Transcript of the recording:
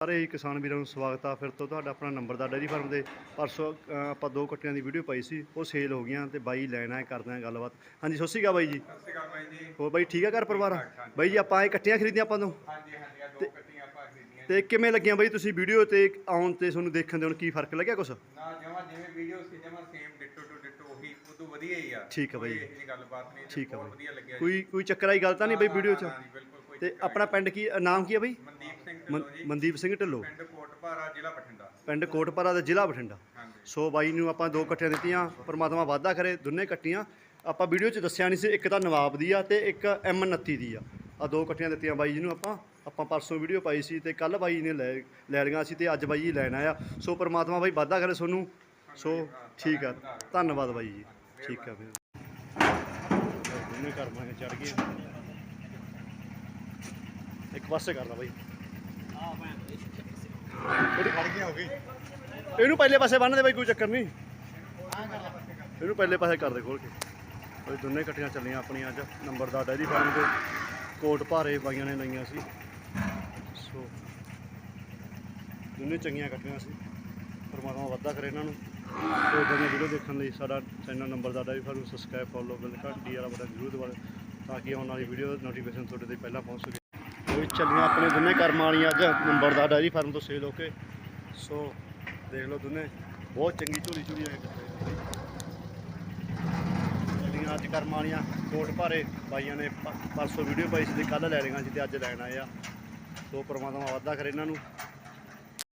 ਸਾਰੇ ਹੀ ਕਿਸਾਨ ਵੀਰਾਂ ਨੂੰ ਸਵਾਗਤ ਆ। ਫਿਰ ਤੋਂ ਤੁਹਾਡਾ ਆਪਣਾ ਨੰਬਰ ਦਾ ਡੈਰੀ ਫਾਰਮ ਦੇ ਪਰਸੋਂ ਆਪਾਂ ਦੋ ਕੱਟਿਆਂ ਦੀ ਵੀਡੀਓ ਪਾਈ ਸੀ ਉਹ ਸੇਲ ਹੋ ਗਈਆਂ ਤੇ ਬਾਈ ਲੈਣਾ ਹੈ ਕਰਦੇ ਆ ਗੱਲਬਾਤ। ਹਾਂਜੀ ਸਤਿ ਸ਼੍ਰੀ ਅਕਾਲ ਬਾਈ ਜੀ। ਸਤਿ ਸ਼੍ਰੀ ਅਕਾਲ ਬਾਈ ਜੀ ਹੋਰ ਬਾਈ ਠੀਕ ਆ ਘਰ ਪਰਿਵਾਰ? ਬਾਈ ਜੀ ਆਪਾਂ ਇਹ ਕੱਟੀਆਂ ਖਰੀਦੀਆਂ ਆਪਾਂ ਤੋਂ ਹਾਂਜੀ ਹਾਂਜੀ ਆ ਦੋ ਕੱਟੀਆਂ ਆਪਾਂ ਖਰੀਦੀਆਂ। ਤੇ ਕਿਵੇਂ ਲੱਗੀਆਂ ਬਾਈ ਤੁਸੀਂ ਵੀਡੀਓ ਤੇ ਆਉਣ ਤੇ ਤੁਹਾਨੂੰ ਦੇਖਣ ਦੇ ਹੁਣ ਕੀ ਫ਼ਰਕ ਲੱਗਿਆ ਕੁਛ? ਨਾ ਜਮਾ ਜਿਵੇਂ ਵੀਡੀਓ ਸੀ ਜਮਾ ਸੇਮ ਡਿਟੋ ਟੂ ਡਿਟੋ ਉਹੀ ਉਦੋਂ ਵਧੀਆ ਹੀ ਆ। ਠੀਕ ਆ ਬਾਈ। ਇਹੋ ਗੱਲਬਾਤ ਨਹੀਂ ਠੀਕ ਆ। ਵਧੀਆ ਲੱਗਿਆ। ਕੋਈ ਕੋਈ ਚੱਕਰ ਆਈ ਗੱਲ ਤਾਂ ਨਹੀਂ ਬਾਈ ਵੀਡੀਓ 'ਚ? ਤੇ ਆਪਣਾ ਪਿੰਡ ਕੀ ਨਾਮ ਕੀ ਆ ਬਾਈ? ਢਿੱਲੋਂ ਜੀ। ਮਨਦੀਪ ਸਿੰਘ ਢਿੱਲੋਂ। ਪਿੰਡ ਕੋਟਪਾਰਾ ਜ਼ਿਲ੍ਹਾ ਬਠਿੰਡਾ। ਪਿੰਡ ਕੋਟਪਰਾ ਦਾ ਜ਼ਿਲ੍ਹਾ ਬਠਿੰਡਾ। ਹਾਂਜੀ। ਸੋ ਬਾਈ ਨੂੰ ਆਪਾਂ ਦੋ ਇਕੱਠੀਆਂ ਦਿੱਤੀਆਂ ਪਰਮਾਤਮਾ ਵਾਅਦਾ ਕਰੇ ਦੋਨੇ ਇਕੱਠੀਆਂ। ਆਪਾਂ ਵੀਡੀਓ 'ਚ ਦੱਸਿਆ ਨਹੀਂ ਸੀ ਇੱਕ ਤਾਂ ਨਵਾਬ ਦੀ ਆ ਤੇ ਇੱਕ ਐਮ 29 ਦੀ ਆ। ਆ ਦੋ ਇਕੱਠੀਆਂ ਦਿੱਤੀਆਂ ਬਾਈ ਜੀ ਨੂੰ ਆਪਾਂ। ਆਪਾਂ ਪਰਸੋਂ ਵੀਡੀਓ ਪਾਈ ਸੀ ਤੇ ਕੱਲ ਬਾਈ ਨੇ ਲੈ ਲੈ ਲਈਆਂ ਸੀ ਤੇ ਅੱਜ ਬਾਈ ਜੀ ਲੈਣ ਆਇਆ। ਸੋ ਪਰਮਾਤਮਾ ਬਾਈ ਵਾਅਦਾ ਕਰੇ ਤੁਹਾਨੂੰ। ਸੋ ਠੀਕ ਆ। ਧੰਨਵਾਦ ਬਾਈ ਜੀ। ਠੀਕ ਆ ਫਿਰ। ਦੋਨੇ ਘਰ ਮਾਂ ਚੜ ਗਏ। ਇੱਕ ਪਾਸੇ ਕਰ ਲਾ ਬਾਈ। ਥੋੜੀ ਖੜ ਗਈ ਹੋ ਗਈ ਇਹਨੂੰ ਪਹਿਲੇ ਪਾਸੇ ਬੰਨ ਦੇ ਬਾਈ, ਕੋਈ ਚੱਕਰ ਨਹੀਂ। ਇਹਨੂੰ ਪਹਿਲੇ ਪਾਸੇ ਕਰ ਦੇ ਖੋਲ ਕੇ। ਉਹ ਦੋਨੇ ਇਕੱਠੀਆਂ ਚੱਲੀਆਂ ਆਪਣੀਆਂ ਅੱਜ। ਨੰਬਰ ਦਾ ਡੈਰੀ ਫਾਰਮ ਦੇ ਕੋਟ ਭਾਰੇ ਬਾਈਆਂ ਨੇ ਲਈਆਂ ਸੀ। ਸੋ, ਦੋਨੇ ਚੰਗੀਆਂ ਇਕੱਠੀਆਂ ਸੀ। ਪਰਮਾਤਮਾ ਵਾਧਾ ਕਰੇ ਇਹਨਾਂ ਨੂੰ। ਤੇ ਇਦਾਂ ਦੀਆਂ ਵੀਡੀਓ ਦੇਖਣ ਲਈ ਸਾਡਾ ਚੈਨਲ ਨੰਬਰ ਦਾ dairy farm subscribe follow bell ਘੰਟੀ ਵਾਲਾ ਬਟਨ ਜ਼ਰੂਰ ਦਬਾਓ ਤਾਂ ਕਿ ਆਉਣ ਵਾਲੀ ਵੀਡੀਓ ਨੋਟੀਫਿਕੇਸ਼ਨ ਤੁਹਾਡੇ ਤੇ ਪਹਿਲਾਂ ਪਹੁੰਚ ਸਕੇ। ਚੱਲੀਆਂ ਆਪਣੇ ਦੋਨੇ ਕਰਮਾਂ ਵਾਲੀਆਂ ਅੱਜ ਨੰਬਰ ਦਾ ਡੈਰੀ ਫਾਰਮ ਤੋਂ ਸੇਲ ਹੋ ਕੇ। ਸੋ ਦੇਖ ਲਓ ਦੋਨੇ, ਬਹੁਤ ਚੰਗੀ ਝੋਲੀ ਝੋਲੀ ਆਏ ਜਿਹੜੀਆਂ ਅੱਜ ਕਰਮਾਂ ਵਾਲੀਆਂ ਕੋਟ ਭਾਰੇ ਬਾਈਆਂ ਨੇ ਪਰਸੋਂ ਵੀਡੀਓ ਪਾਈ ਸੀ ਤੇ ਕੱਲ ਲੈ ਲਈਆਂ ਸੀ ਤੇ ਅੱਜ ਲੈਣ ਆਏ ਆ। ਸੋ ਪਰਮਾਤਮਾ ਵਾਧਾ ਕਰੇ ਇਹਨਾਂ ਨੂੰ।